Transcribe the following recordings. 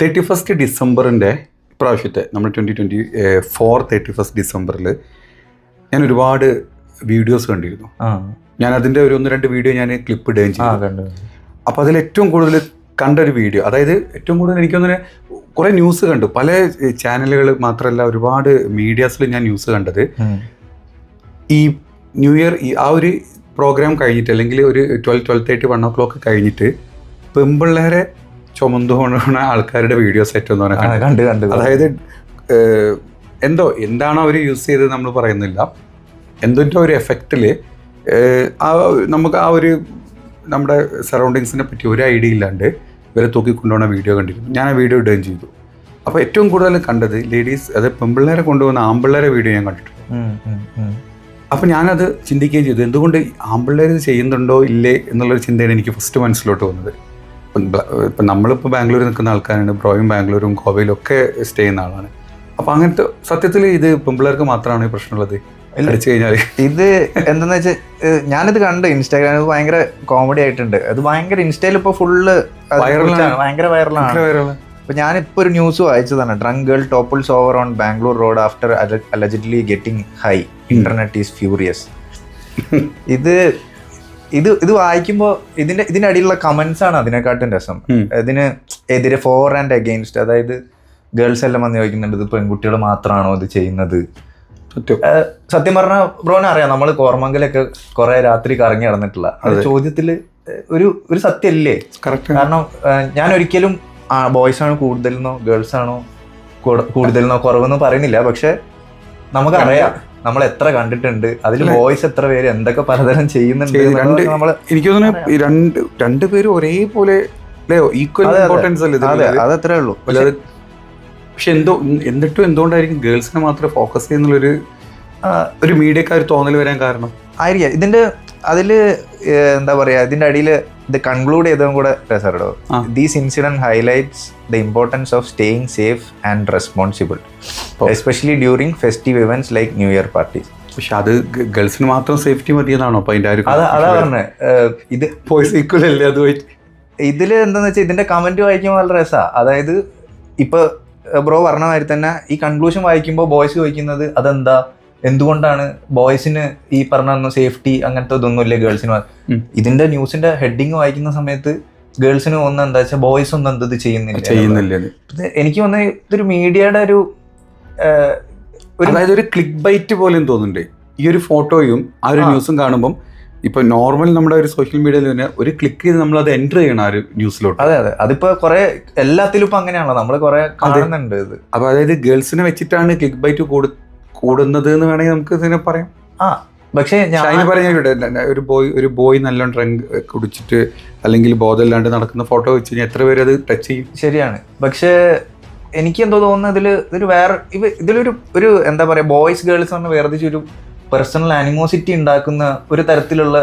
Thirty first ഡിസംബറിന്റെ ഇപ്രാവശ്യത്തെ നമ്മൾ twenty twenty four thirty first ഡിസംബറിൽ ഞാൻ ഒരുപാട് വീഡിയോസ് കണ്ടിരുന്നു. ഞാൻ അതിന്റെ ഒരു ഒന്ന് രണ്ട് വീഡിയോ ഞാൻ ക്ലിപ്പ് ഇടുകയും ചെയ്തു. അപ്പോൾ അതിൽ ഏറ്റവും കൂടുതൽ കണ്ട ഒരു വീഡിയോ അതായത് ഏറ്റവും കൂടുതൽ എനിക്കൊന്നിനെ കുറേ ന്യൂസ് കണ്ടു. പല ചാനലുകൾ മാത്രമല്ല ഒരുപാട് മീഡിയാസിൽ ഞാൻ ന്യൂസ് കണ്ടത്. ഈ ന്യൂ ഇയർ ഈ ആ ഒരു പ്രോഗ്രാം കഴിഞ്ഞിട്ട് അല്ലെങ്കിൽ ഒരു twelve twelve thirty one o'clock കഴിഞ്ഞിട്ട് പെമ്പിള്ളേരെ ചുമന്നു കൊണ്ടുപോകുന്ന ആൾക്കാരുടെ വീഡിയോസ് ഏറ്റവും കണ്ട് കണ്ട് അതായത് എന്തോ എന്താണോ അവർ യൂസ് ചെയ്തത് നമ്മൾ പറയുന്നില്ല. എന്തിന്റെ ഒരു എഫക്റ്റിൽ ആ നമുക്ക് ആ ഒരു നമ്മുടെ സറൗണ്ടിങ്സിനെ പറ്റി ഒരു ഐഡിയ ഇല്ലാണ്ട് ഇവരെ തൂക്കിക്കൊണ്ടുപോകുന്ന വീഡിയോ കണ്ടിരുന്നു. ഞാൻ ആ വീഡിയോ ഇടുകയും ചെയ്തു. അപ്പോൾ ഏറ്റവും കൂടുതൽ കണ്ടത് ലേഡീസ് അത് പെമ്പിള്ളേരെ കൊണ്ടുപോകുന്ന ആമ്പിള്ളേരെ വീഡിയോ ഞാൻ കണ്ടിട്ടുണ്ട്. അപ്പോൾ ഞാനത് ചിന്തിക്കുകയും ചെയ്തു. എന്തുകൊണ്ട് ആമ്പിള്ളേർ ഇത് ചെയ്യുന്നുണ്ടോ ഇല്ലേ എന്നുള്ളൊരു ചിന്തയാണ് എനിക്ക് ഫസ്റ്റ് മനസ്സിലോട്ട് വന്നത്. ഇപ്പം നമ്മളിപ്പോൾ ബാംഗ്ലൂർ നിൽക്കുന്ന ആൾക്കാരാണ് ബ്രോയും ബാംഗ്ലൂരും ഗോവയിലും ഒക്കെ സ്റ്റേ ചെയ്യുന്ന ആളാണ്. അപ്പം അങ്ങനത്തെ സത്യത്തിൽ ഇത് പെമ്പിള്ളേർക്ക് മാത്രമാണ് ഈ പ്രശ്നമുള്ളത്. അടിച്ചു കഴിഞ്ഞാൽ ഇത് എന്താണെന്ന് വെച്ചാൽ ഞാനിത് കണ്ട് ഇൻസ്റ്റാഗ്രാമിൽ ഭയങ്കര കോമഡി ആയിട്ടുണ്ട്. അത് ഭയങ്കര ഇൻസ്റ്റയിൽ ഇപ്പോൾ ഫുള്ള്. ഭയങ്കര വൈറലാണ് അപ്പൊ ഞാനിപ്പോ ഒരു news വായിച്ചതാണ്. Drunk girl topples over on Bangalore road after allegedly getting high internet is furious ഇത് ഇത് ഇത് വായിക്കുമ്പോൾ ഇതിന്റെ ഇതിന്റെ അടിയിലുള്ള കമന്റ്സ് ആണ് അതിനെക്കാട്ടും രസം. ഇതിന് എതിരെ ഫോർ ആൻഡ് അഗെയിൻസ്റ്റ് അതായത് ഗേൾസ് എല്ലാം വന്ന് ചോദിക്കുന്നുണ്ട് ഇത് പെൺകുട്ടികൾ മാത്രമാണോ ഇത് ചെയ്യുന്നത്? സത്യം. പറഞ്ഞാൽ ബ്രോനെ അറിയാം നമ്മൾ കോർമംഗലൊക്കെ കുറെ രാത്രി കറങ്ങി നടന്നിട്ടില്ല അത് ചോദ്യത്തിൽ ഒരു ഒരു സത്യല്ലേ? കാരണം ഞാൻ ഒരിക്കലും ബോയ്സ് ആണോ കൂടുതലെന്നോ ഗേൾസ് ആണോ കൂട- കൂടുതലെന്നോ കുറവെന്നോ പറയുന്നില്ല പക്ഷെ നമുക്കറിയാം. നമ്മൾ എത്ര കണ്ടിട്ടുണ്ട് അതിൽ വോയിസ് എത്ര പേര് എന്തൊക്കെ പലതരം ചെയ്യുന്നുണ്ട് രണ്ട് എനിക്ക് തോന്നുന്നു ഈ രണ്ട് പേരും ഒരേപോലെ ഈക്വൽ. ഇമ്പോർട്ടൻസ് അല്ലേ? അതത്രേ ഉള്ളൂ. പക്ഷെ എന്തോ എന്നിട്ടും എന്തുകൊണ്ടായിരിക്കും ഗേൾസിനെ മാത്രം ഫോക്കസ് ചെയ്യുന്നുള്ളൊരു ഒരു മീഡിയക്കാർ തോന്നൽ വരാൻ കാരണം? ആയിരിക്കാം. ഇതിന്റെ അതിൽ എന്താ പറയാ ഇതിന്റെ അടിയിൽ ഇത് കൺക്ലൂഡ് ചെയ്തതും കൂടെ രസമുണ്ടോ. These incident highlights the importance of staying safe and responsible especially during festive events like new year parties പക്ഷെ അത് ഗേൾസിന് മാത്രം സേഫ്റ്റി മതിയെന്നാണോ അപ്പൊ അതിന്റെ ഒരു അതാ പറഞ്ഞത് ഇത് ബോയ്സ് ഈക്വൽ അല്ലേ അത് ഇതിൽ എന്താന്ന് വെച്ചാൽ ഇതിന്റെ കമന്റ് വായിക്കുമ്പോൾ നല്ല രസാ. അതായത് ഇപ്പൊ ബ്രോ പറഞ്ഞ മാതിരി തന്നെ ഈ കൺക്ലൂഷൻ വായിക്കുമ്പോൾ ബോയ്സ് ചോദിക്കുന്നത് അതെന്താ? എന്തുകൊണ്ടാണ് ബോയ്സിന് ഈ പറഞ്ഞ സേഫ്റ്റി അങ്ങനത്തെ ഇതൊന്നുമില്ല ഗേൾസിന്. ഇതിന്റെ ന്യൂസിന്റെ ഹെഡിങ് വായിക്കുന്ന സമയത്ത് ഗേൾസിന് ഒന്ന് എന്താ വെച്ചാൽ ബോയ്സ് ഒന്നും എന്തത് ചെയ്യുന്നില്ല. ചെയ്യുന്നില്ല. എനിക്ക് തോന്നുന്നത് ഇതൊരു മീഡിയയുടെ ഒരു അതായത് ഒരു ക്ലിക്ക് ബൈറ്റ് പോലെയും തോന്നുന്നുണ്ട്. ഈ ഒരു ഫോട്ടോയും ആ ഒരു ന്യൂസും കാണുമ്പോൾ ഇപ്പൊ നോർമൽ നമ്മുടെ ഒരു സോഷ്യൽ മീഡിയയിൽ തന്നെ ഒരു ക്ലിക്ക് ചെയ്ത് നമ്മൾ അത് എന്റർ ചെയ്യണം ആ ഒരു ന്യൂസിലോട്ട്. അതെ അതെ. അതിപ്പോ കുറെ എല്ലാത്തിലും ഇപ്പൊ അങ്ങനെയാണല്ലോ. നമ്മൾ കുറെ കാണുന്നുണ്ട് ഇത്. അപ്പൊ അതായത് ഗേൾസിനെ വെച്ചിട്ടാണ് ക്ലിക്ക് ബൈറ്റ് കൂടുന്നത് എന്ന് വേണമെങ്കിൽ നമുക്ക് ഇതിനെ പറയാം. ആ പക്ഷേ ഞാൻ പറഞ്ഞ ഒരു ബോയ് ഒരു ബോയ് നല്ല ഡ്രങ്ക് കുടിച്ചിട്ട് അല്ലെങ്കിൽ ബോധമില്ലാണ്ട് നടക്കുന്ന ഫോട്ടോ വെച്ച് കഴിഞ്ഞാൽ എത്ര പേര് അത് ടച്ച് ചെയ്യും? ശരിയാണ്. പക്ഷേ എനിക്ക് എന്തോ തോന്നുന്നത് ഇതിൽ ഇതൊരു വേറെ ഇവ ഇതിലൊരു ഒരു എന്താ പറയുക ബോയ്സ് ഗേൾസ് എന്ന് വേർതിരിച്ച് ഒരു പേഴ്സണൽ ആനിമോസിറ്റി ഉണ്ടാക്കുന്ന ഒരു തരത്തിലുള്ള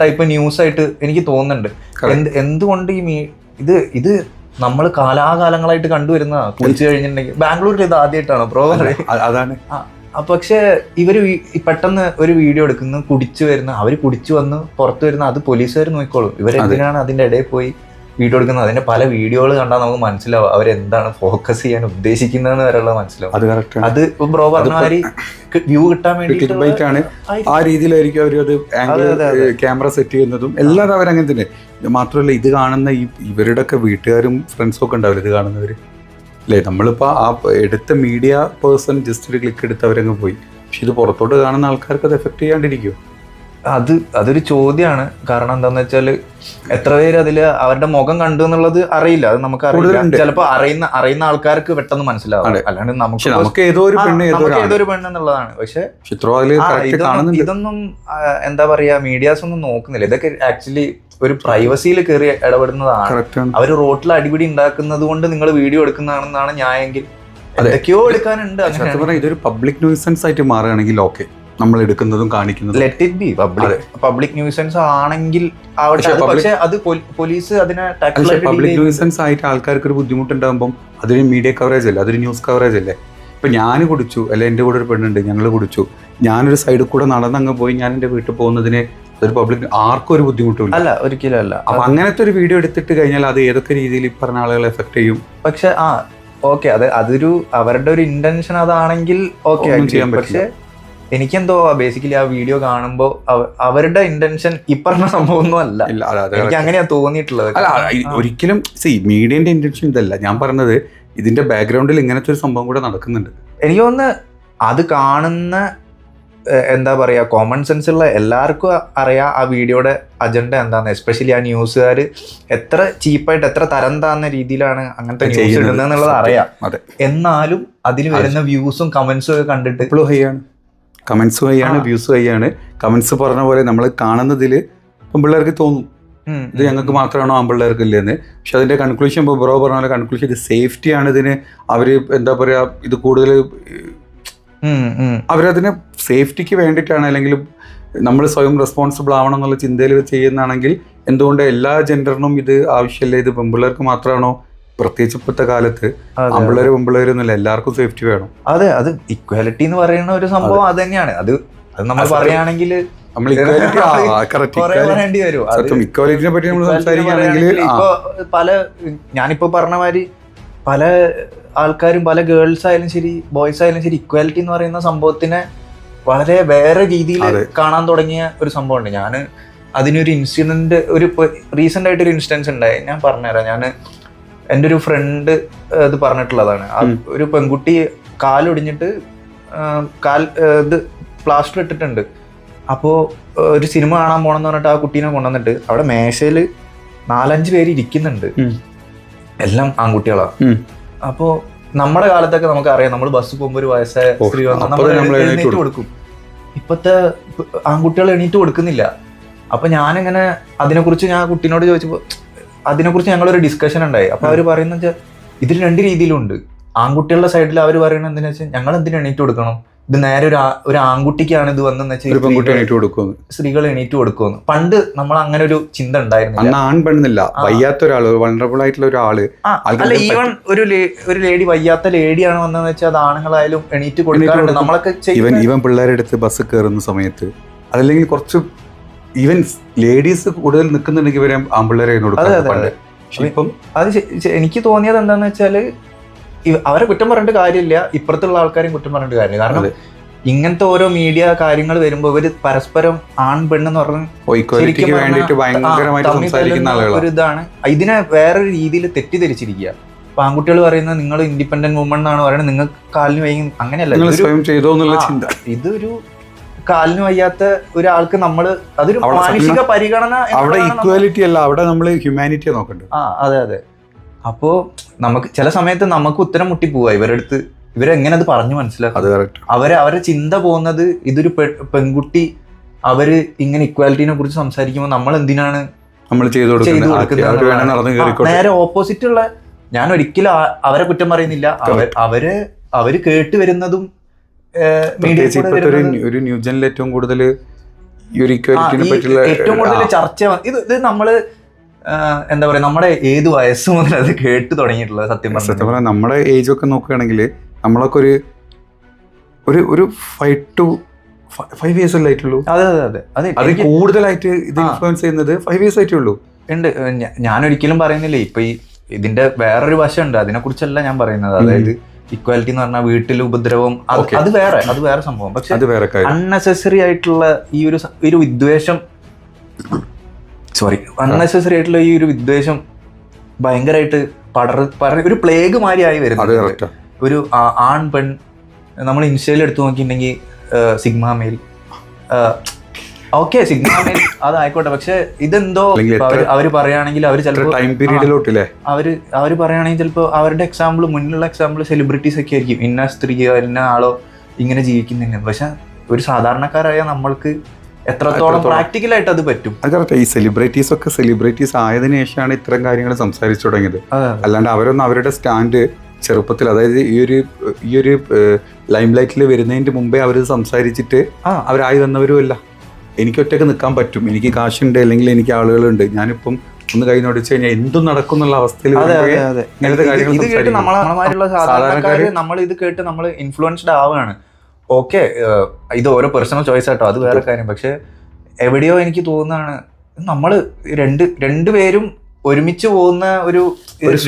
ടൈപ്പ് ന്യൂസ് ആയിട്ട് എനിക്ക് തോന്നുന്നുണ്ട്. എന്ത് എന്തുകൊണ്ട് ഈ മീ ഇത് ഇത് നമ്മൾ കാലാകാലങ്ങളായിട്ട് കണ്ടുവരുന്ന കുളിച്ചു കഴിഞ്ഞിട്ടുണ്ടെങ്കിൽ ബാംഗ്ലൂരിൽ ഇത് ആദ്യമായിട്ടാണ്? അതാണ്. അതാണ് പക്ഷെ ഈ പെട്ടെന്ന് ഒരു വീഡിയോ എടുക്കുന്നു കുടിച്ചു വരുന്ന. അവർ കുടിച്ചു വന്ന് പുറത്തു വരുന്ന. അത് പോലീസുകാർ നോക്കിക്കോളും. ഇവരെന്തിനാണ് അതിന്റെ ഇടയിൽ പോയി വീഡിയോ എടുക്കുന്നത്? അതിന്റെ പല വീഡിയോകൾ കണ്ടാൽ നമുക്ക് മനസ്സിലാവും അവരെന്താണ് ഫോക്കസ് ചെയ്യാൻ ഉദ്ദേശിക്കുന്നതെന്ന് വരെയുള്ള മനസ്സിലാവും. അത് കറക്റ്റ് അത് ബ്രോ പറഞ്ഞ മാതിരി വ്യൂ കിട്ടാൻ വേണ്ടി ആ രീതിയിലായിരിക്കും അവർ അത് ക്യാമറ സെറ്റ് ചെയ്യുന്നതും എല്ലാം അവരങ്ങനെ തന്നെ. മാത്രമല്ല ഇത് കാണുന്ന ഈ ഇവരുടെ ഒക്കെ വീട്ടുകാരും ഫ്രണ്ട്സും ഒക്കെ ഉണ്ടാവില്ല ഇത് കാണുന്നവര്? അല്ലേ? നമ്മളിപ്പോൾ ആ എടുത്ത മീഡിയ പേഴ്സൺ ജസ്റ്റ് ഒരു ക്ലിക്ക് എടുത്ത് അവരങ്ങ് പോയി. പക്ഷെ ഇത് പുറത്തോട്ട് കാണുന്ന ആൾക്കാർക്ക് അത് എഫക്ട് ചെയ്യാണ്ടിരിക്കും അത് അതൊരു ചോദ്യമാണ് കാരണം എന്താന്ന് വെച്ചാൽ എത്ര പേര് അതിൽ അവരുടെ മുഖം കണ്ടു എന്നുള്ളത് അറിയില്ല. അത് നമുക്ക് അറിയില്ല കൂടുതലുണ്ട്. ചിലപ്പോ അറിയുന്ന അറിയുന്ന ആൾക്കാർക്ക് പെട്ടെന്ന് മനസ്സിലാവും. അല്ലാണ്ട് നമുക്ക് നമുക്ക് ഏതോ ഒരു പെണ്ണ് ഏതോ നമുക്ക് പെണ്ണ് എന്നുള്ളതാണ്. പക്ഷെ ഇതൊന്നും എന്താ പറയാ മീഡിയാസ് ഒന്നും നോക്കുന്നില്ല. ഇതൊക്കെ ആക്ച്വലി ഒരു പ്രൈവസിയിൽ കയറി ഇടപെടുന്നതാണ്. അവർ റോട്ടിൽ അടിപിടി ഉണ്ടാക്കുന്നത് കൊണ്ട് നിങ്ങൾ വീഡിയോ എടുക്കുന്നതാണെന്നാണ് ന്യായെങ്കിൽ എന്തൊക്കെയോ എടുക്കാനുണ്ട് ഇതൊരു പബ്ലിക് ന്യൂസൻസ് ആയിട്ട് മാറുകയാണെങ്കിൽ ഓക്കെ നമ്മൾ എടുക്കുന്നതും കാണിക്കുന്നതും let it be public public nuisance ആണെങ്കിൽ പക്ഷേ അത് പോലീസ് അതിനെ പബ്ലിക് ന്യൂസൻസ് ആയിട്ട് ആൾക്കാർക്ക് ഒരു ബുദ്ധിമുട്ടുണ്ടാകുമ്പോൾ അതൊരു മീഡിയ കവറേജ് അല്ലേ? അതൊരു ന്യൂസ് കവറേജ് അല്ലേ? ഇപ്പൊ ഞാൻ കുടിച്ചു അല്ലെ എന്റെ കൂടെ ഒരു പെണ്ണുണ്ട് ഞങ്ങൾ കുടിച്ചു. ഞാനൊരു സൈഡിൽ കൂടെ നടന്നങ്ങ് പോയി ഞാൻ എന്റെ വീട്ടിൽ പോകുന്നതിനെ ഒരു പബ്ലിക് ആർക്കും ഒരു ബുദ്ധിമുട്ടും അല്ല ഒരിക്കലും അല്ല. അപ്പൊ അങ്ങനത്തെ ഒരു വീഡിയോ എടുത്തിട്ട് കഴിഞ്ഞാൽ അത് ഏതൊക്കെ രീതിയിൽ ഈ പറഞ്ഞ ആളുകളെ എഫക്ട് ചെയ്യും? പക്ഷെ ആ ഓക്കെ അത് അതൊരു അവരുടെ ഒരു ഇന്റൻഷൻ അതാണെങ്കിൽ ഓക്കെ ചെയ്യാൻ പക്ഷെ എനിക്കെന്തോ ബേസിക്കലി ആ വീഡിയോ കാണുമ്പോൾ അവരുടെ ഇന്റൻഷൻ ഈ പറഞ്ഞ സംഭവം ഒന്നും അല്ല എനിക്ക് അങ്ങനെയാ തോന്നിയിട്ടുള്ളത്. അല്ല ഒരിക്കലും സി മീഡിയന്റെ ഇന്റൻഷൻ ഇതല്ല. ഞാൻ പറഞ്ഞത് ഇതിന്റെ ബാക്ക്ഗ്രൗണ്ടിൽ ഇങ്ങനത്തെ ഒരു സംഭവം കൂടെ നടക്കുന്നുണ്ട്. എനിക്ക് ഒന്ന് അത് കാണുന്ന എന്താ പറയുക കോമൺ സെൻസ് ഉള്ള എല്ലാവർക്കും അറിയാം ആ വീഡിയോയുടെ അജണ്ട എന്താന്ന്. എസ്പെഷ്യലി ആ ന്യൂസുകാർ എത്ര ചീപ്പായിട്ട് എത്ര തരം താന്ന രീതിയിലാണ് അങ്ങനത്തെ ന്യൂസ്. ഇടുന്നത് എന്നുള്ളത് അറിയാം. എന്നാലും അതിൽ വരുന്ന വ്യൂസും കമന്റ്സും ഒക്കെ കണ്ടിട്ട് ഇപ്പോഴും ഹൈ ആണ് കമന്റ്സ് ഹൈ ആണ് വ്യൂസ് ഹൈ ആണ് കമന്റ്സ് പറഞ്ഞ പോലെ നമ്മൾ കാണുന്നതിൽ പിള്ളേർക്ക് തോന്നും. ഇത് ഞങ്ങൾക്ക് മാത്രമാണോ ആൺപിള്ളേർക്ക് ഇല്ലെന്ന് പക്ഷെ അതിന്റെ കൺക്ലൂഷൻ ഇപ്പോൾ ബ്രോ പറഞ്ഞ പോലെ കൺക്ലൂഷൻ ഇത് സേഫ്റ്റി ആണ് ഇതിന്. അവർ എന്താ പറയാ ഇത് കൂടുതൽ അവരതിനെ സേഫ്റ്റിക്ക് വേണ്ടിയിട്ടാണ്. അല്ലെങ്കിൽ നമ്മൾ സ്വയം റെസ്പോൺസിബിൾ ആവണം എന്നുള്ള ചിന്തയിൽ ചെയ്യുന്നതാണെങ്കിൽ എന്തുകൊണ്ട് എല്ലാ ജെൻഡറിനും ഇത് ആവശ്യമില്ല? ഇത് പെൺപിള്ളേർക്ക് മാത്രമാണോ? പ്രത്യേകിച്ച് ഇപ്പോഴത്തെ കാലത്ത് അമ്പിളര് ആൺപിള്ളേർ എന്നല്ല എല്ലാവർക്കും സേഫ്റ്റി വേണം. അതെ അത് ഇക്വാലിറ്റി എന്ന് പറയുന്ന ഒരു സംഭവം അത്. തന്നെയാണ് അത് അത് നമ്മൾ പറയുകയാണെങ്കിൽ നമ്മൾ ഇക്വാലിറ്റിനെ പറ്റി നമ്മൾ equality സംസാരിക്കുകയാണെങ്കിൽ ഇപ്പൊ പല ഞാനിപ്പോ പറഞ്ഞ മാതിരി പല ആൾക്കാരും പല ഗേൾസ് ആയാലും ശരി ബോയ്സ് ആയാലും ശരി ഇക്വാലിറ്റി എന്ന് പറയുന്ന സംഭവത്തിനെ വളരെ വേറെ രീതിയിൽ കാണാൻ തുടങ്ങിയ ഒരു സംഭവമുണ്ട്. ഞാൻ അതിനൊരു ഇൻസിഡന്റ് ഒരു റീസെന്റ് ആയിട്ട് ഒരു ഇൻസിഡൻസ് ഉണ്ടായി. ഞാൻ പറഞ്ഞുതരാം. ഞാൻ എന്റെ ഒരു ഫ്രണ്ട് ഇത് പറഞ്ഞിട്ടുള്ളതാണ്. ഒരു പെൺകുട്ടി കാലൊടിഞ്ഞിട്ട് കാൽ ഇത് പ്ലാസ്റ്റർ ഇട്ടിട്ടുണ്ട്. അപ്പോൾ ഒരു സിനിമ കാണാൻ പോകണം എന്ന് പറഞ്ഞിട്ട് ആ കുട്ടീനെ കൊണ്ടുവന്നിട്ട് അവിടെ മേശയിൽ നാലഞ്ച് പേര് ഇരിക്കുന്നുണ്ട്. എല്ലാം ആൺകുട്ടികളാണ്. അപ്പോൾ നമ്മുടെ കാലത്തൊക്കെ നമുക്ക് അറിയാം നമ്മൾ ബസ് പോകുമ്പോൾ ഒരു വയസ്സായ സ്ത്രീ എണീറ്റ് നമ്മൾ എഴുന്നേറ്റ് കൊടുക്കും. ഇപ്പത്തെ ആൺകുട്ടികൾ എണീറ്റ് കൊടുക്കുന്നില്ല. അപ്പൊ ഞാനിങ്ങനെ അതിനെക്കുറിച്ച് ഞാൻ കുട്ടീനോട് ചോദിച്ചപ്പോൾ അതിനെക്കുറിച്ച് ഞങ്ങളൊരു ഡിസ്കഷൻ ഉണ്ടായി. അപ്പൊ അവർ പറയുന്നത് വെച്ചാൽ ഇതിൽ രണ്ട് രീതിയിലുണ്ട്. ആൺകുട്ടികളുടെ സൈഡിൽ അവർ പറയുന്നത് എന്തിനാ വെച്ചാൽ ഞങ്ങൾ എന്തിനു എണീറ്റ് കൊടുക്കണം? ഇത് നേരെ ഒരു ഒരു ആൺകുട്ടിക്കാണ് ഇത് വന്നെന്ന് വെച്ചാൽ സ്ത്രീകൾ എണീറ്റ് കൊടുക്കുമെന്ന്. പണ്ട് നമ്മൾ അങ്ങനെ ഒരു ചിന്ത ഉണ്ടായിരുന്നില്ല. അന്ന് ആൺ പെണ്ണില്ല. വയ്യാത്ത ഒരാൾ വൾണറബിൾ ആയിട്ടുള്ള ഒരാൾ അല്ല ഈവൻ ഒരു ഒരു ലേഡി വയ്യാത്ത ലേഡിയാണ് വന്നതെന്ന് വെച്ചാൽ അത് ആണുങ്ങളായാലും എണീറ്റ് കൊടുക്കാറുണ്ട്. നമ്മളൊക്കെ ഇവൻ ഇവൻ പിള്ളേരെടുത്ത് ബസ് കയറുന്ന സമയത്ത് അതല്ലെങ്കിൽ കുറച്ച് ഈവൻ ലേഡീസ് കൂടുതൽ നിൽക്കുന്നുണ്ടെങ്കിൽ ഇവരെ ആമ്പിള്ളേരെ പണ്ട്. ഇപ്പം അത് എനിക്ക് തോന്നിയത് എന്താന്ന് വെച്ചാൽ അവരെ കുറ്റം പറഞ്ഞിട്ട് കാര്യമില്ല. ഇപ്പുറത്തുള്ള ആൾക്കാരെയും കുറ്റം പറഞ്ഞിട്ട് കാര്യമില്ല. കാരണം ഇങ്ങനത്തെ ഓരോ മീഡിയ കാര്യങ്ങൾ വരുമ്പോൾ ഇവർ പരസ്പരം ആൺ പെണ്ണെന്ന് പറഞ്ഞ് ഒരു ഇതാണ് ഇതിനെ വേറൊരു രീതിയിൽ തെറ്റിദ്ധരിച്ചിരിക്കുക. അപ്പൊ ആൺകുട്ടികൾ പറയുന്നത് നിങ്ങൾ ഇൻഡിപെൻഡന്റ് വുമൺ എന്നാണ് പറയുന്നത്. നിങ്ങൾക്ക് കാലിന് വൈകി അങ്ങനെയല്ല. ഇതൊരു- കാലിന് വയ്യാത്ത ഒരാൾക്ക് നമ്മൾ അതൊരു മാനുഷിക പരിഗണന അവിടെ ഇക്വാലിറ്റി അല്ല അവിടെ നമ്മൾ ഹ്യൂമാനിറ്റിയെ നോക്കണ്ടത് ആ അതെ അതെ. അപ്പോ നമുക്ക് ചില സമയത്ത് നമുക്ക് ഉത്തരം മുട്ടി പോവാ ഇവരുടെ അടുത്ത് ഇവരെങ്ങനെ അത് പറഞ്ഞു മനസ്സിലാക്കും? അവരെ അവരെ ചിന്ത പോകുന്നത് ഇതൊരു പെൺകുട്ടി അവർ ഇങ്ങനെ ഇക്വാലിറ്റിനെ കുറിച്ച് സംസാരിക്കുമ്പോൾ നമ്മൾ എന്തിനാണ് നമ്മൾ ചെയ്തു നേരെ ഓപ്പോസിറ്റ് ഉള്ള ഞാൻ ഒരിക്കലും അവരെ കുറ്റം പറയുന്നില്ല. അവർ അവർ കേട്ട് വരുന്നതും ഒരു ഒരു ന്യൂ ജനിൽ ഏറ്റവും കൂടുതൽ ഏറ്റവും കൂടുതൽ ചർച്ച ഇത് ഇത് നമ്മൾ എന്താ പറയാ നമ്മുടെ ഏത് വയസ്സ് മുതൽ അത് കേട്ട് തുടങ്ങിയിട്ടുള്ളത് സത്യം സത്യം പറഞ്ഞാൽ നമ്മുടെ ഏജ് ഒക്കെ നോക്കുകയാണെങ്കിൽ നമ്മളൊക്കെ ഒരു ഒരു ഒരു ഫൈവ് ടു ഫൈവ് ഇയേഴ്സ് അല്ലേ ആയിട്ടുള്ളൂ? അതെ അതെ അതെ. അതെ അത് കൂടുതലായിട്ട് ഇത് ഇൻഫ്ലുവൻസ് ചെയ്യുന്നത് ഫൈവ് ഇയേഴ്സ് ആയിട്ടേ ഉള്ളൂ. ഉണ്ട്. ഞാൻ ഒരിക്കലും പറയുന്നില്ല ഇപ്പൊ ഈ ഇതിന്റെ വേറൊരു വശമുണ്ട്. അതിനെ കുറിച്ചല്ല ഞാൻ പറയുന്നത്. അതായത് ഇക്വാലിറ്റി എന്ന് പറഞ്ഞാൽ വീട്ടിൽ ഉപദ്രവം അത് അത് വേറെ അത് വേറെ സംഭവം. പക്ഷെ അത് വേറെ അൺനെസസറി ആയിട്ടുള്ള ഈ ഒരു ഒരു വിദ്വേഷം സോറി അൺനെസസറി ആയിട്ടുള്ള ഈ ഒരു വിദ്വേഷം ഭയങ്കരമായിട്ട് പടർ പടർ ഒരു പ്ലേഗ് മാതിരി ആയി വരുന്നത് ഒരു ആൺ പെൺ നമ്മൾ ഇൻസ്റ്റയിൽ എടുത്തു നോക്കിയിട്ടുണ്ടെങ്കിൽ സിഗ്മ മെയിൽ ഓക്കെ സിഗ്നൽ അതായിക്കോട്ടെ. പക്ഷെ ഇതെന്തോ അവർ പറയുകയാണെങ്കിൽ അവർ ചിലപ്പോൾ ടൈം പീരീഡിലോട്ടില്ലേ അവർ അവർ പറയുകയാണെങ്കിൽ ചിലപ്പോൾ അവരുടെ എക്സാമ്പിൾ മുന്നിലുള്ള എക്സാമ്പിൾ സെലിബ്രിറ്റീസ് ഒക്കെ ആയിരിക്കും. ഇന്ന സ്ത്രീയോ ഇന്ന ആളോ ഇങ്ങനെ ജീവിക്കുന്നില്ല. പക്ഷെ ഒരു സാധാരണക്കാരായ നമ്മൾക്ക് എത്രത്തോളം പ്രാക്ടിക്കലായിട്ട് പ്രാക്ടിക്കൽ ആയിട്ട് അത് പറ്റും? അത് കറക്റ്റ് ഈ സെലിബ്രിറ്റീസ് ഒക്കെ സെലിബ്രിറ്റീസ് ആയതിനു ശേഷമാണ് ഇത്തരം കാര്യങ്ങൾ സംസാരിച്ചു തുടങ്ങിയത്. അല്ലാണ്ട് അവരൊന്നും അവരുടെ സ്റ്റാൻഡ് ചെറുപ്പത്തിൽ അതായത് ഈ ഒരു ഈ ഒരു ലൈം ലൈറ്റിൽ വരുന്നതിന്റെ മുമ്പേ അവർ സംസാരിച്ചിട്ട് ആ. അവരായി വന്നവരും അല്ല എനിക്ക് ഒറ്റയ്ക്ക് നിൽക്കാൻ പറ്റും. എനിക്ക് കാശുണ്ട് അല്ലെങ്കിൽ എനിക്ക് ആളുകളുണ്ട്. ഞാനിപ്പം ഒന്ന് കൈ നോടിച്ചു കഴിഞ്ഞാൽ എന്തും നടക്കും എന്നുള്ള അവസ്ഥയിൽ ഇങ്ങനത്തെ കാര്യങ്ങൾ ഇത് കേട്ട് നമ്മളെ നമ്മൾ ഇത് കേട്ട് നമ്മൾ ഇൻഫ്ലുവൻസ്ഡ് ആവുകയാണ്. ഓക്കെ ഇത് ഓരോ പേഴ്സണൽ ചോയ്സ് ആട്ടോ അത് വേറെ കാര്യം. പക്ഷെ എവിടെയോ എനിക്ക് തോന്നുന്നതാണ് നമ്മൾ രണ്ട് രണ്ടുപേരും ഒരുമിച്ച് പോകുന്ന ഒരു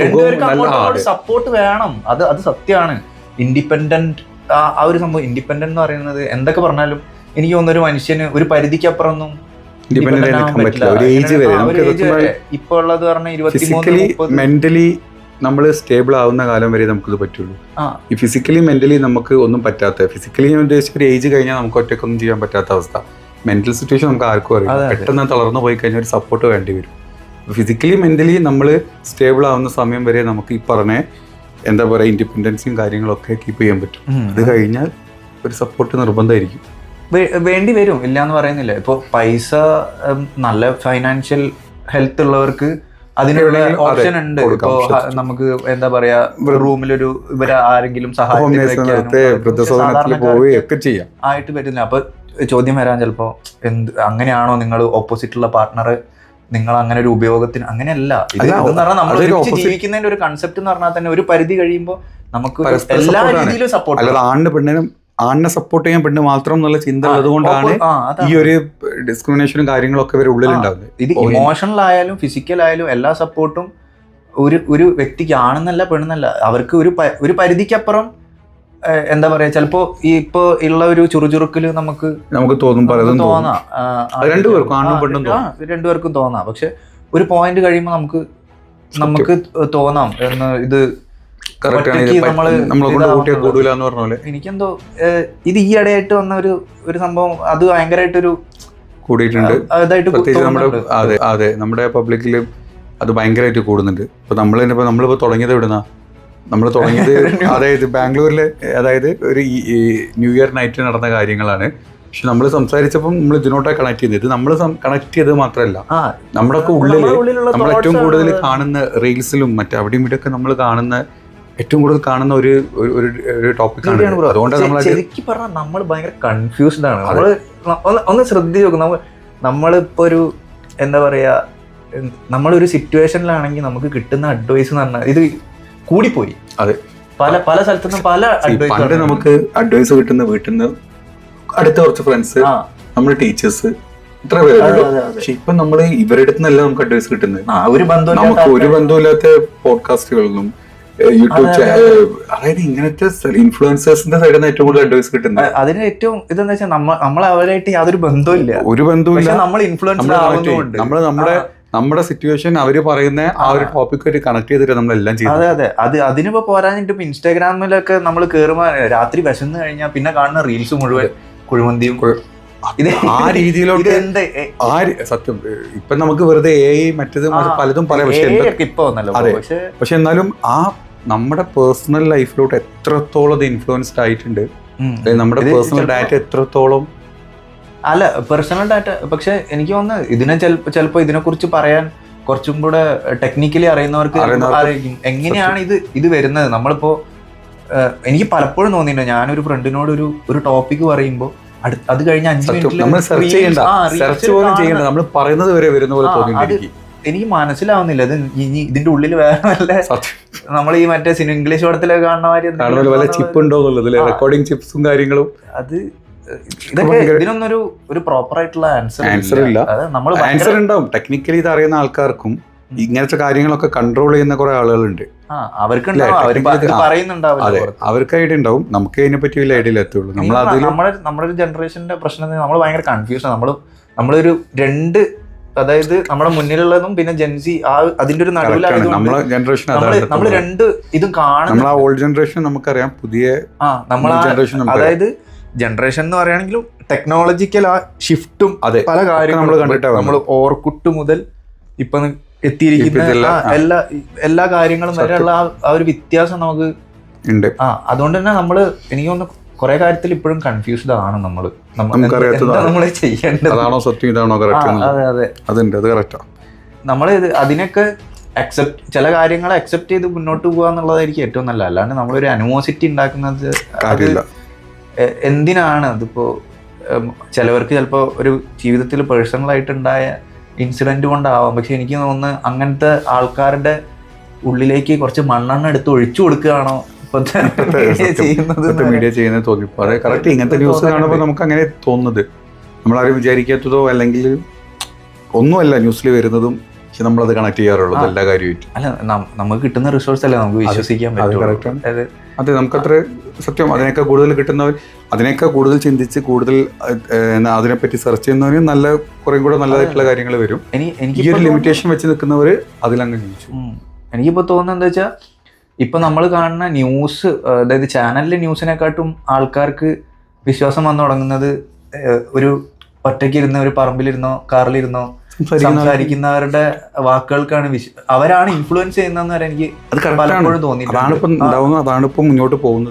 രണ്ടുപേർക്ക്. സപ്പോർട്ട് വേണം. അത് അത് സത്യമാണ് ഇൻഡിപെൻഡന്റ് ആ ഒരു സംഭവം. ഇൻഡിപെൻഡന്റ് എന്ന് പറയുന്നത് എന്തൊക്കെ പറഞ്ഞാലും എനിക്ക് തോന്നുന്ന ഒരു മനുഷ്യന് ഒരു പരിധിക്ക് ഒന്നും ഡിപെൻഡന്റ് independent നിൽക്കാൻ ആവാൻ പറ്റില്ല. ഒരു ഏജ് വരെ. ആ, ഒരു നമുക്ക് age വരെ. ഇപ്പൊ ഉള്ളത് മെന്റലി നമ്മൾ സ്റ്റേബിൾ ആവുന്ന കാലം വരെ നമുക്കിത് പറ്റുള്ളൂ. ഈ ഫിസിക്കലി മെന്റലി നമുക്ക് ഒന്നും പറ്റാത്ത ഫിസിക്കലി ഞാൻ ഉദ്ദേശിച്ച ഒരു ഏജ് കഴിഞ്ഞാൽ നമുക്ക് ഒറ്റയ്ക്ക് ഒന്നും ചെയ്യാൻ പറ്റാത്ത അവസ്ഥ. മെന്റൽ സിറ്റുവേഷൻ നമുക്ക് ആർക്കും അറിയാം. പെട്ടെന്ന് തളർന്നു പോയി കഴിഞ്ഞാൽ ഒരു സപ്പോർട്ട് വേണ്ടി വരും. ഫിസിക്കലി മെന്റലി നമ്മൾ സ്റ്റേബിൾ ആവുന്ന സമയം വരെ നമുക്ക് ഈ പറഞ്ഞ എന്താ പറയുക ഇൻഡിപെൻഡൻസും കാര്യങ്ങളൊക്കെ കീപ്പ് ചെയ്യാൻ പറ്റും. അത് കഴിഞ്ഞാൽ ഒരു സപ്പോർട്ട് നിർബന്ധമായിരിക്കും. വേണ്ടി വരും. ഇല്ല എന്ന് പറയുന്നില്ല. ഇപ്പൊ പൈസ നല്ല ഫൈനാൻഷ്യൽ ഹെൽത്ത് ഉള്ളവർക്ക് അതിനുള്ള ഓപ്ഷൻ ഉണ്ട്. ഇപ്പോ. നമുക്ക് എന്താ പറയാ റൂമിലൊരു ഇവരെ ആരെങ്കിലും സഹായം ആയിട്ട് പറ്റുന്നില്ല. അപ്പൊ ചോദ്യം വരാൻ ചിലപ്പോ എന്ത് അങ്ങനെയാണോ നിങ്ങൾ ഓപ്പോസിറ്റുള്ള പാർട്ട്ണർ നിങ്ങൾ അങ്ങനെ ഒരു ഉപയോഗത്തിന് അങ്ങനെയല്ല. ഇത് പറഞ്ഞാൽ നമ്മൾ ജീവിക്കുന്നതിന്റെ ഒരു കൺസെപ്റ്റ് എന്ന് പറഞ്ഞാൽ തന്നെ ഒരു പരിധി കഴിയുമ്പോൾ നമുക്ക് എല്ലാ രീതിയിലും സപ്പോർട്ട് അല്ലാതെ ആണിന് പെണ്ണിനും ആണിനെ സപ്പോർട്ട് ചെയ്യാൻ പെണ്ണ് മാത്രം എന്നുള്ള ചിന്ത ഉള്ളതുകൊണ്ടാണ് ഈ ഒരു ഡിസ്ക്രിമിനേഷനും കാര്യങ്ങളൊക്കെ ഇവരുടെ ഉള്ളിലുണ്ടാവുന്നത് ഇത് ഇമോഷണൽ ആയാലും ഫിസിക്കൽ ആയാലും എല്ലാ സപ്പോർട്ടും ഒരു ഒരു വ്യക്തിക്ക് ആണെന്നല്ല പെണ്ണെന്നല്ല. അവർക്ക് ഒരു ഒരു പരിധിക്കപ്പുറം എന്താ പറയാ ചിലപ്പോ ഈ ഇപ്പൊ ഉള്ള ഒരു ചുറുചുറുക്കിൽ നമുക്ക് നമുക്ക് തോന്നും പലതും തോന്നും. രണ്ടുപേർക്കും, ആണും പെണ്ണും രണ്ടുപേർക്കും തോന്നാം. പക്ഷെ ഒരു പോയിന്റ് കഴിയുമ്പോൾ നമുക്ക് നമുക്ക് തോന്നാം എന്ന് ഇത് എനിക്കെന്തോ ഇത് ഈ ഇടയായിട്ട് വന്ന ഒരു ഒരു സംഭവം അത് ഭയങ്കരമായിട്ടൊരു കൂടിയിട്ടുണ്ട്. പ്രത്യേകിച്ച് നമ്മുടെ. അതെ അതെ. നമ്മുടെ പബ്ലിക്കിൽ അത് ഭയങ്കരമായിട്ട് കൂടുന്നുണ്ട്. ഇപ്പൊ നമ്മൾ തന്നെ ഇപ്പൊ നമ്മളിപ്പോ തുടങ്ങിയത് എവിടുന്നാ? നമ്മൾ തുടങ്ങിയത് അതായത് ബാംഗ്ലൂരിലെ അതായത് ഒരു ന്യൂ ഇയർ നൈറ്റ് നടന്ന കാര്യങ്ങളാണ്. പക്ഷെ നമ്മൾ സംസാരിച്ചപ്പം നമ്മൾ ഇതിനോട്ടാ കണക്ട് ചെയ്തത് നമ്മൾ കണക്ട് ചെയ്തത് മാത്രമല്ല നമ്മുടെ ഒക്കെ ഉള്ളിലുള്ള നമ്മൾ ഏറ്റവും കൂടുതൽ കാണുന്ന റീൽസിലും മറ്റേ അവിടെയും ഇവിടെയൊക്കെ നമ്മൾ കാണുന്ന ഏറ്റവും കൂടുതൽ കാണുന്ന ഒരു ഒരു- ടോപ്പിക്കാണ് അതുകൊണ്ട് അതുകൊണ്ടാണ് നമ്മൾ ശരിക്കും പറഞ്ഞാൽ നമ്മൾ ഭയങ്കര കൺഫ്യൂസ്ഡ് ആണ്. നമ്മൾ ഒന്ന് ശ്രദ്ധിച്ച് നോക്കും. നമ്മൾ നമ്മളിപ്പോ ഒരു എന്താ പറയാ എന്ത്- നമ്മളൊരു സിറ്റുവേഷനിലാണെങ്കിൽ നമുക്ക് കിട്ടുന്ന അഡ്വൈസ് എന്ന് പറഞ്ഞാൽ ഇത് കൂടിപ്പോയി. അതെ. പല പല സ്ഥലത്തുനിന്നും പല പണ്ട് അഡ്വൈസ് നമുക്ക് അഡ്വൈസ് കിട്ടുന്ന വീട്ടിൽ നിന്ന് അടുത്ത കുറച്ച് ഫ്രണ്ട്സ് നമ്മുടെ ടീച്ചേഴ്സ് ഇത്ര പേരുള്ളൂ. പക്ഷെ ഇപ്പൊ നമ്മൾ ഇവരുടെ അടുത്തുനിന്നല്ല നമുക്ക് അഡ്വൈസ് കിട്ടുന്നത്? ഒരു നമുക്ക് ഒരു ബന്ധമില്ലാത്ത പോഡ്കാസ്റ്റുകളിലും യൂട്യൂബ് അതായത് ഇങ്ങനത്തെ ഇൻഫ്ലുവൻസേഴ്സിന്റെ സൈഡിൽ നിന്ന് ഏറ്റവും കൂടുതൽ അഡ്വൈസ് കിട്ടുന്നത്? അതിന് ഏറ്റവും ഇതെന്ന് വെച്ചാൽ നമ്മൾ നമ്മൾ അവരായിട്ട് യാതൊരു ബന്ധമില്ല ഒരു ബന്ധവുമില്ല. പക്ഷെ നമ്മൾ ഇൻഫ്ലുവൻസ് നമ്മൾ നമ്മുടെ നമ്മുടെ സിറ്റുവേഷൻ അവർ പറയുന്ന ആ ഒരു. ടോപ്പിക് ആയിട്ട് കണക്ട് ചെയ്തിട്ട് നമ്മളെല്ലാം ചെയ്യും. അതെ അതെ. അത് അതിനിപ്പോ പോരാഞ്ഞിട്ട് ഇപ്പൊ ഇൻസ്റ്റാഗ്രാമിലൊക്കെ നമ്മൾ കേറുമ്പോ രാത്രി വിശന്ന് കഴിഞ്ഞാൽ പിന്നെ കാണുന്ന റീൽസ് മുഴുവൻ കുഴിമന്തിയും. കുഴ- ആ രീതിയിലോട്ട് ആ സത്യം. ഇപ്പൊ നമുക്ക് വെറുതെ എ മറ്റേത് പലതും പറയാം. പക്ഷെ പക്ഷെ എന്നാലും ആ നമ്മുടെ പേഴ്സണൽ ലൈഫിലോട്ട് എത്രത്തോളം അത് ഇൻഫ്ലുവൻസ്ഡ് ആയിട്ടുണ്ട്? നമ്മുടെ പേഴ്സണൽ ഡാറ്റ എത്രത്തോളം? അല്ല പേഴ്സണൽ ഡാറ്റ പക്ഷെ എനിക്ക് തോന്നുന്നു ഇതിനെ ചിലപ്പോ ചിലപ്പോ ഇതിനെ കുറിച്ച് പറയാൻ കുറച്ചും കൂടെ ടെക്നിക്കലി അറിയുന്നവർക്ക് എങ്ങനെയാണ് ഇത് ഇത് വരുന്നത്? നമ്മളിപ്പോ എനിക്ക് പലപ്പോഴും തോന്നിയിട്ടുണ്ട്. ഞാനൊരു ഫ്രണ്ടിനോട് ഒരു ഒരു ടോപ്പിക് പറയുമ്പോൾ അത് കഴിഞ്ഞ് അഞ്ച് മിനിറ്റ് നമ്മൾ സെർച്ച് ചെയ്യേണ്ട. സെർച്ച് പോലും ചെയ്യണ്ട. നമ്മൾ പറയുന്നത് വരെ വരുന്ന പോലെ ആ, തോന്നിയിട്ടിരിക്കും. എനിക്ക് മനസ്സിലാവുന്നില്ല. ഇത് ഇനി ഇതിന്റെ ഉള്ളിൽ വേറെ നല്ല നമ്മൾ ഈ മറ്റേ സിനിമ ഇംഗ്ലീഷ് പടത്തിലൊക്കെ കാണുന്ന മാതിരി ചിപ്പ് ഉണ്ടോ റെക്കോർഡിംഗ് ചിപ്സും കാര്യങ്ങളും. അത് ഇതൊക്കെ ഇതിനൊന്നൊരു ഒരു പ്രോപ്പർ ആയിട്ടുള്ള ആൻസർ ഇല്ല. നമ്മൾ ആൻസർ ഉണ്ടാവും. ടെക്നിക്കലി ഇത് അറിയുന്ന ആൾക്കാർക്കും ഇങ്ങനത്തെ കാര്യങ്ങളൊക്കെ കൺട്രോൾ ചെയ്യുന്ന കുറെ ആളുകളുണ്ട്. അവർക്ക് അതെ. ഐഡിയ ഉണ്ടാവും. നമുക്ക് അതിനെ പറ്റി വലിയ ഐഡിയ എത്തുള്ളൂ. നമ്മൾ നമ്മുടെ നമ്മുടെ ഒരു ജനറേഷന്റെ പ്രശ്നം നമ്മൾ ഭയങ്കര കൺഫ്യൂഷൻ നമ്മൾ നമ്മളൊരു രണ്ട് അതായത് നമ്മുടെ മുന്നിലുള്ളതും പിന്നെ ജെൻസി ആ അതിന്റെ ഒരു നമ്മളെ ജനറേഷൻ നമ്മൾ രണ്ട് ഇതും നമ്മൾ ആ ഓൾഡ് ജനറേഷൻ നമുക്കറിയാം. പുതിയ ആ നമ്മൾ ജനറേഷൻ അതായത് ജനറേഷൻ എന്ന് പറയുകയാണെങ്കിലും ടെക്നോളജിക്കൽ ആ ഷിഫ്റ്റും അതെ. പല കാര്യങ്ങളും കാര്യങ്ങളും കണ്ടിട്ടാണ് നമ്മൾ ഓർക്കുട്ട് മുതൽ ഇപ്പൊ എത്തിയിരിക്കുന്ന. എല്ലാ എല്ലാ കാര്യങ്ങളും വരെയുള്ള ആ- ഒരു വ്യത്യാസം നമുക്ക് ഉണ്ട്. ആ അതുകൊണ്ട് തന്നെ നമ്മൾ എനിക്ക് തോന്നുന്നു കുറെ കാര്യത്തിൽ ഇപ്പോഴും കൺഫ്യൂസ്ഡ് ആണ് നമ്മൾ. നമ്മ- നമുക്കറിയാത്തതാണ്. ചെയ്യേണ്ടത്? അതാണോ സത്യം ഇതാണോ ആ, കറക്റ്റ് അതെ അതെ. അതുണ്ട് അത് കറക്റ്റാ നമ്മൾ അതിനൊക്കെ അക്സെപ്റ്റ് ചില കാര്യങ്ങൾ അക്സെപ്റ്റ് ചെയ്ത് മുന്നോട്ട് പോകുക എന്നുള്ളതായിരിക്കും ഏറ്റവും നല്ല അല്ലാണ്ട് നമ്മളൊരു അനുമോസിറ്റി ഉണ്ടാക്കുന്നത് അത് എന്തിനാണ്? അതിപ്പോ ചിലവർക്ക് ചിലപ്പോൾ ഒരു ജീവിതത്തിൽ പേഴ്സണൽ പേഴ്സണലായിട്ടുണ്ടായ ഇൻസിഡന്റ് കൊണ്ടാവാം. പക്ഷെ എനിക്ക് തോന്നുന്നു അങ്ങനത്തെ ആൾക്കാരുടെ ഉള്ളിലേക്ക് കുറച്ച് മണ്ണെണ്ണ എടുത്ത് ഒഴിച്ചു കൊടുക്കുകയാണോ മീഡിയ ചെയ്യുന്നത് തോന്നിപ്പോ അതെ കറക്റ്റ് ഇങ്ങനത്തെ ന്യൂസ് കാണുമ്പോൾ നമുക്ക് അങ്ങനെ തോന്നുന്നത്. നമ്മളാരും വിചാരിക്കാത്തതോ അല്ലെങ്കിൽ ഒന്നുമല്ല ന്യൂസിൽ വരുന്നതും പക്ഷെ നമ്മളത് കണക്ട് ചെയ്യാറുള്ളത് എല്ലാ കാര്യമായിട്ടും. അല്ല നമുക്ക് കിട്ടുന്ന റിസോഴ്സ് അല്ലേ നമുക്ക് വിശ്വസിക്കാൻ അത് പറ്റും. അതെ നമുക്കത്ര സത്യം. അതിനേക്കാൾ കൂടുതൽ കിട്ടുന്നവർ അതിനേക്കാൾ കൂടുതൽ ചിന്തിച്ച് കൂടുതൽ അതിനെപ്പറ്റി സെർച്ച് ചെയ്യുന്നവന് നല്ല കുറേ കൂടെ നല്ലതായിട്ടുള്ള കാര്യങ്ങൾ വരും. ഈ ഒരു ലിമിറ്റേഷൻ വെച്ച് നിൽക്കുന്നവർ അതിലങ്ങ് ജീവിച്ചു. എനിക്കിപ്പോൾ തോന്നുന്നത് എന്താ വെച്ചാൽ ഇപ്പൊ നമ്മൾ കാണുന്ന ന്യൂസ് അതായത് ചാനലിലെ ന്യൂസിനെക്കാട്ടും ആൾക്കാർക്ക് വിശ്വാസം വന്നു തുടങ്ങുന്നത് ഒരു ഒറ്റയ്ക്കിരുന്ന ഒരു പറമ്പിലിരുന്നോ കാറിലിരുന്നോ സംസാരിക്കുന്ന സംസാരിക്കുന്നവരുടെ വാക്കുകൾക്കാണ് അവരാണ് ഇൻഫ്ലുവൻസ് ചെയ്യുന്നതെന്ന് വരെ എനിക്ക് അത്. പലപ്പോഴും തോന്നിയിട്ടുണ്ട്. അതാണിപ്പം ഇപ്പം അതാണിപ്പം മുന്നോട്ട് പോകുന്നത്.